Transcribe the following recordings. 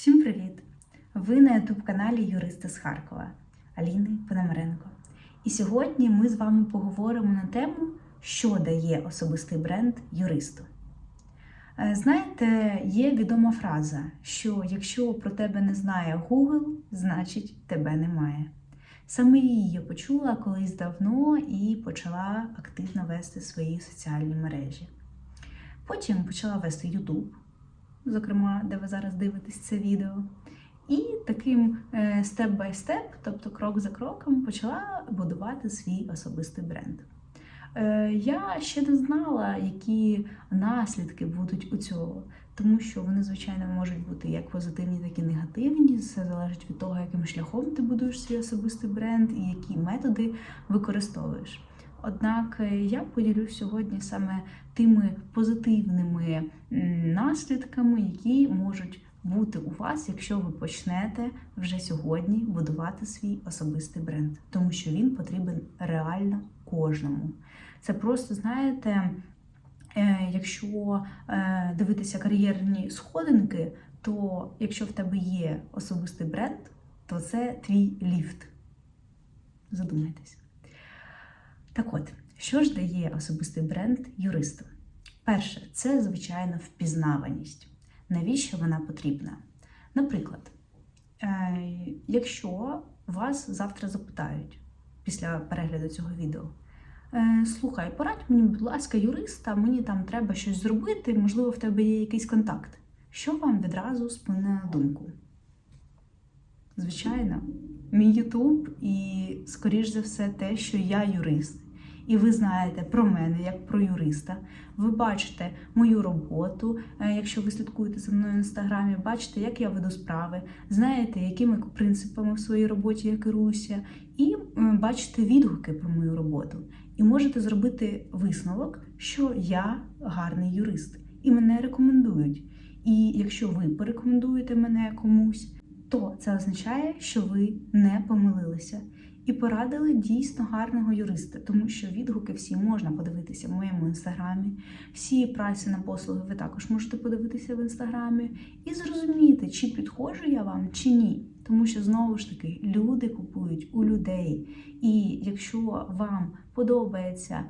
Всім привіт! Ви на youtube каналі Юристи з Харкова Аліни Пономаренко. І сьогодні ми з вами поговоримо на тему, що дає особистий бренд юристу. Е, Знаєте, є відома фраза, що якщо про тебе не знає Google, значить тебе немає. Саме її я почула колись давно і почала активно вести свої соціальні мережі. Потім почала вести YouTube, зокрема, де ви зараз дивитесь це відео. І таким степ-бай-степ, тобто крок за кроком, почала будувати свій особистий бренд. Е, Я ще не знала, які наслідки будуть у цього, тому що вони, звичайно, можуть бути як позитивні, так і негативні. Це залежить від того, яким шляхом ти будуєш свій особистий бренд і які методи використовуєш. Однак е, я поділюсь сьогодні саме тими позитивними наслідками, які можуть бути у вас, якщо ви почнете вже сьогодні будувати свій особистий бренд, тому що він потрібен реально кожному. Це просто, знаєте, е, якщо е, дивитися кар'єрні сходинки, то якщо в тебе є особистий бренд, то це твій ліфт. Задумайтесь. Так от, що ж дає особистий бренд юристу? Перше, це звичайно впізнаваність. Навіщо вона потрібна? Наприклад, е, якщо вас завтра запитають після перегляду цього відео, е, слухай, порадь мені, будь ласка, юриста, мені там треба щось зробити, можливо, в тебе є якийсь контакт. Що вам відразу спине на думку? Звичайно, мій Ютуб і, скоріш за все, те, що я юрист. І ви знаєте про мене як про юриста. Ви бачите мою роботу, е, якщо ви слідкуєте за мною в інстаграмі, бачите, як я веду справи, знаєте, якими принципами в своїй роботі я керуюся, і бачите відгуки про мою роботу. І можете зробити висновок, що я гарний юрист, і мене рекомендують. І якщо ви порекомендуєте мене комусь, то це означає, що ви не помилилися і порадили дійсно гарного юриста, тому що відгуки всі можна подивитися в моєму інстаграмі. Всі праці на послуги ви також можете подивитися в інстаграмі і зрозуміти, чи підходжу я вам, чи ні. Тому що знову ж таки люди купують у людей. І якщо вам подобається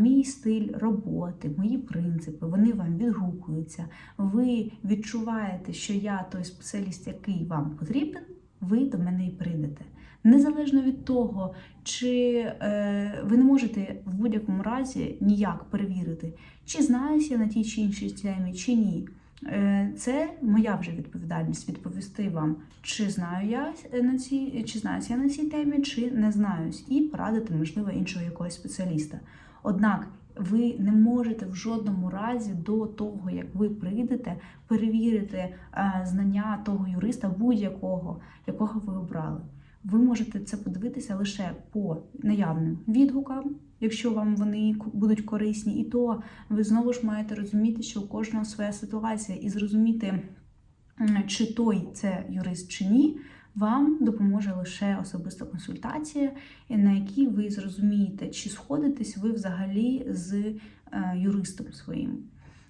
мій стиль роботи, мої принципи, вони вам відгукуються, ви відчуваєте, що я той спеціаліст, який вам потрібен, ви до мене і прийдете. Незалежно від того, чи е, ви не можете в будь-якому разі ніяк перевірити, чи знаюся я на тій чи іншій темі, чи ні. Е, це моя вже відповідальність відповісти вам, чи знаю я на цій, чи знаюся я на цій темі, чи не знаюсь, і порадити, можливо, іншого якогось спеціаліста. Однак ви не можете в жодному разі до того, як ви прийдете, перевірити е, знання того юриста будь-якого, якого ви обрали. Ви можете це подивитися лише по наявним відгукам, якщо вам вони будуть корисні, і то ви знову ж маєте розуміти, що у кожного своя ситуація, і зрозуміти, чи той це юрист чи ні, вам допоможе лише особиста консультація, на якій ви зрозумієте, чи сходитесь ви взагалі з юристом своїм.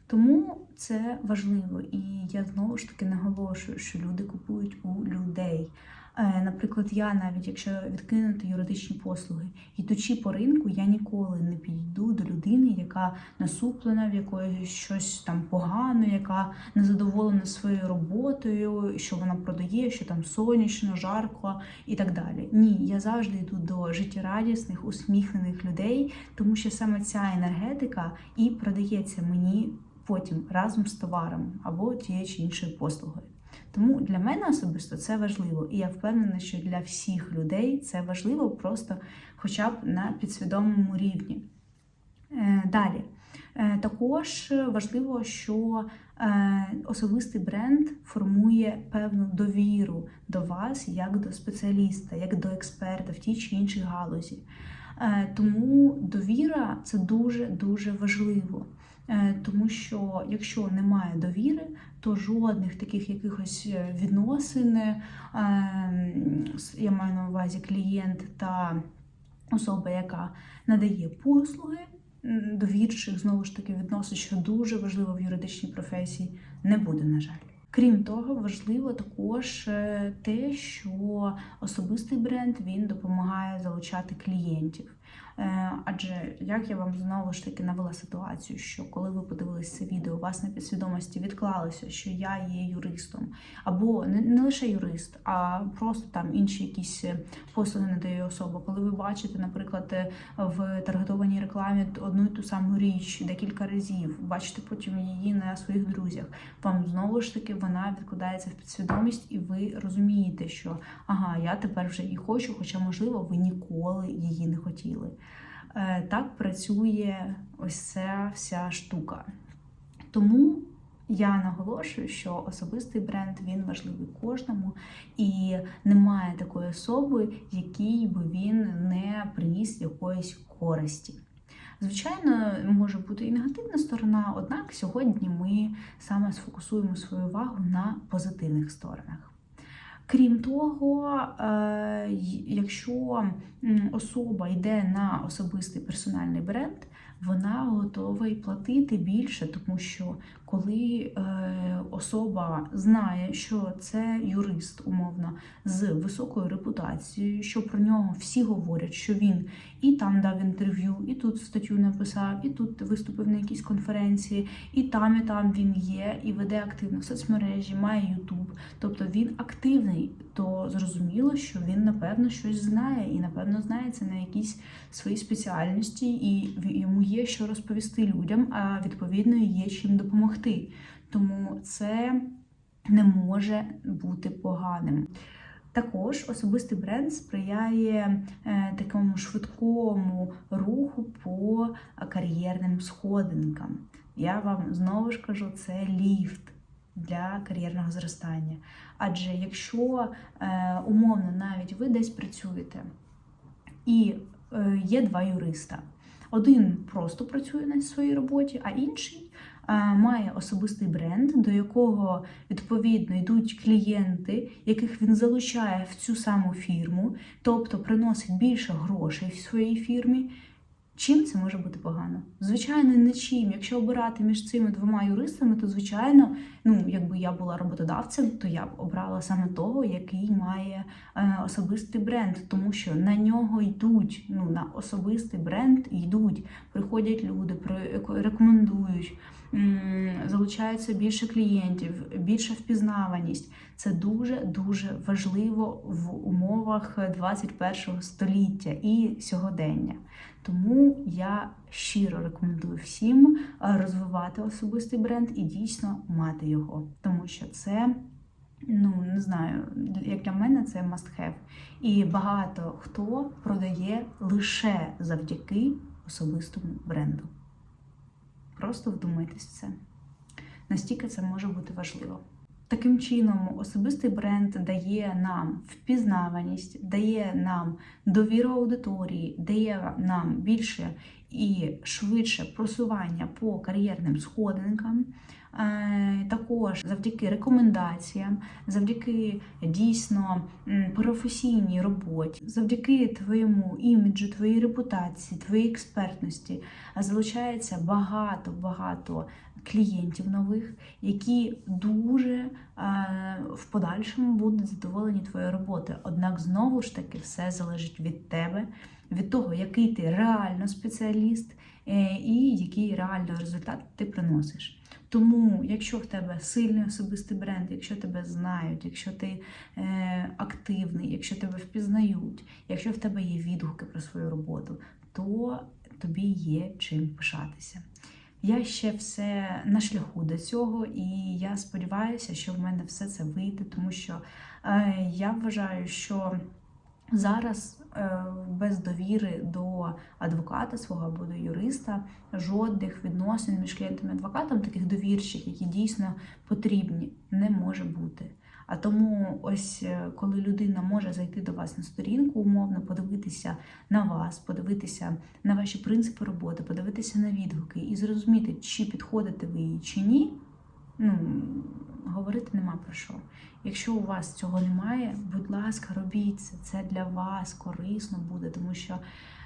Тому це важливо, і я знову ж таки наголошую, що люди купують у людей. Наприклад, я навіть якщо відкинути юридичні послуги, йдучи по ринку, я ніколи не підійду до людини, яка насуплена, в якої щось там погано, яка незадоволена своєю роботою, що вона продає, що там сонячно, жарко і так далі. Ні, я завжди йду до життєрадісних, усміхнених людей, тому що саме ця енергетика і продається мені потім разом з товаром або тією чи іншою послугою. Тому для мене особисто це важливо, і я впевнена, що для всіх людей це важливо просто хоча б на підсвідомому рівні. Далі. Також важливо, що особистий бренд формує певну довіру до вас як до спеціаліста, як до експерта в тій чи іншій галузі. Тому довіра це дуже-дуже важливо. Тому що якщо немає довіри, то жодних таких якихось відносин, я маю на увазі клієнт та особа, яка надає послуги, довірчих знову ж таки відносин, що дуже важливо в юридичній професії, не буде, на жаль. Крім того, важливо також е, те, що особистий бренд він допомагає залучати клієнтів. Е, Адже як я вам знову ж таки навела ситуацію, що коли ви подивилися це відео, у вас на підсвідомості відклалося, що я є юристом, або не, лише юрист, а просто там інші якісь е, послуги надає особа. Коли ви бачите, наприклад, е, в таргетованій рекламі одну і ту саму річ декілька разів, бачите потім її на своїх друзях, вам знову ж таки вона відкладається в підсвідомість, і ви розумієте, що ага, я тепер вже її хочу, хоча, можливо, ви ніколи її не хотіли. Е, Так працює ось ця вся штука. Тому я наголошую, що особистий бренд він важливий кожному, і немає такої особи, якій би він не приніс якоїсь користі. Звичайно, може бути і негативна сторона, однак сьогодні ми саме сфокусуємо свою увагу на позитивних сторонах. Крім того, е, якщо особа йде на особистий персональний бренд, вона готова й платити більше, тому що коли е, особа знає, що це юрист, умовно, з високою репутацією, що про нього всі говорять, що він і там дав інтерв'ю, і тут статтю написав, і тут виступив на якійсь конференції, і там, і там він є, і веде активно в соцмережі, має Ютуб. Тобто він активний, то зрозуміло, що він напевно щось знає, і напевно знається на якійсь своїй спеціальності, і йому є що розповісти людям, а відповідно є чим допомогти. Тому це не може бути поганим. Також особистий бренд сприяє е, такому швидкому руху по кар'єрним сходинкам. Я вам знову ж кажу, це ліфт для кар'єрного зростання. Адже якщо е, умовно навіть ви десь працюєте і е, є два юриста, один просто працює на своїй роботі, а інший має особистий бренд, до якого відповідно йдуть клієнти, яких він залучає в цю саму фірму, тобто приносить більше грошей в своїй фірмі. Чим це може бути погано? Звичайно, нічим. Якщо обирати між цими двома юристами, то звичайно, ну якби я була роботодавцем, то я б обрала саме того, який має е, особистий бренд, тому що на нього йдуть. Ну на особистий бренд йдуть, приходять люди, рекомендують. Залучається більше клієнтів, більша впізнаваність. Це дуже дуже важливо в умовах 21 століття і сьогодення. Тому я щиро рекомендую всім е, розвивати особистий бренд і дійсно мати його, тому що це. Ну, не знаю, як для мене це must have. І багато хто продає лише завдяки особистому бренду. Просто вдумайтесь в це. Настільки це може бути важливо. Таким чином, особистий бренд дає нам впізнаваність, дає нам довіру аудиторії, дає нам більше і швидше просування по кар'єрним сходинкам. Е, Також завдяки рекомендаціям, завдяки дійсно професійній роботі, завдяки твоєму іміджу, твоїй репутації, твоїй експертності залучається багато багато клієнтів нових, які дуже е, в подальшому будуть задоволені твоєю роботою. Однак знову ж таки все залежить від тебе, від того, який ти реально спеціаліст е, і який реально результат ти приносиш. Тому, якщо в тебе сильний особистий бренд, якщо тебе знають, якщо ти е, активний, якщо тебе впізнають, якщо в тебе є відгуки про свою роботу, то тобі є чим пишатися. Я ще все на шляху до цього, і я сподіваюся, що в мене все це вийде, тому що е, я вважаю, що зараз е, без довіри до адвоката свого або до юриста жодних відносин між клієнтом і адвокатом, таких довірчих, які дійсно потрібні, не може бути. А тому, ось е, коли людина може зайти до вас на сторінку, умовно подивитися на вас, подивитися на ваші принципи роботи, подивитися на відгуки і зрозуміти, чи підходите ви їй чи ні. Ну, говорити нема про що. Якщо у вас цього немає, будь ласка, робіть це. Це для вас корисно буде, тому що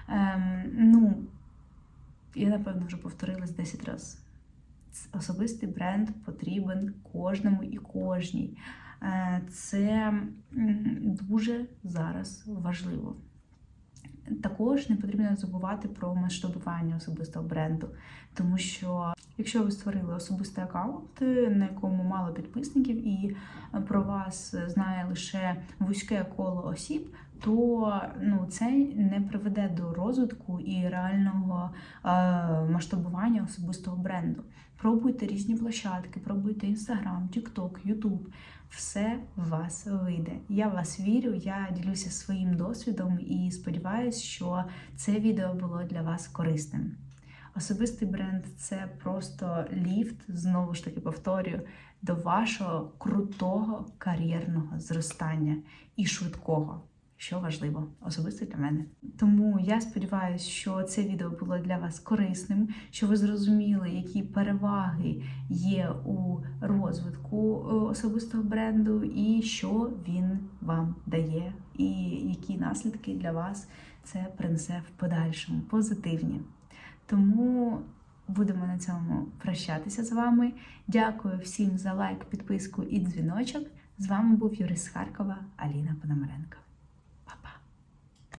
ем, ну, я напевно вже повторилась 10 разів. особистий бренд потрібен кожному і кожній. Е, Це дуже зараз важливо. Також не потрібно забувати про масштабування особистого бренду, тому що якщо ви створили особистий аккаунт, на якому мало підписників, і про вас знає лише вузьке коло осіб, то ну це не приведе до розвитку і реального е, масштабування особистого бренду. Пробуйте різні площадки, пробуйте Instagram, TikTok, YouTube. Все в вас вийде. Я в вас вірю, я ділюся своїм досвідом і сподіваюся, що це відео було для вас корисним. Особистий бренд це просто ліфт, знову ж таки повторюю, до вашого крутого кар'єрного зростання і швидкого, що важливо, особисто для мене. Тому я сподіваюся, що це відео було для вас корисним, що ви зрозуміли, які переваги є у розвитку е, особистого бренду, і що він вам дає, і які наслідки для вас це принесе в подальшому позитивні. Тому будемо на цьому прощатися з вами. Дякую всім за лайк, підписку і дзвіночок. З вами був юрист з Харкова Аліна Пономаренко.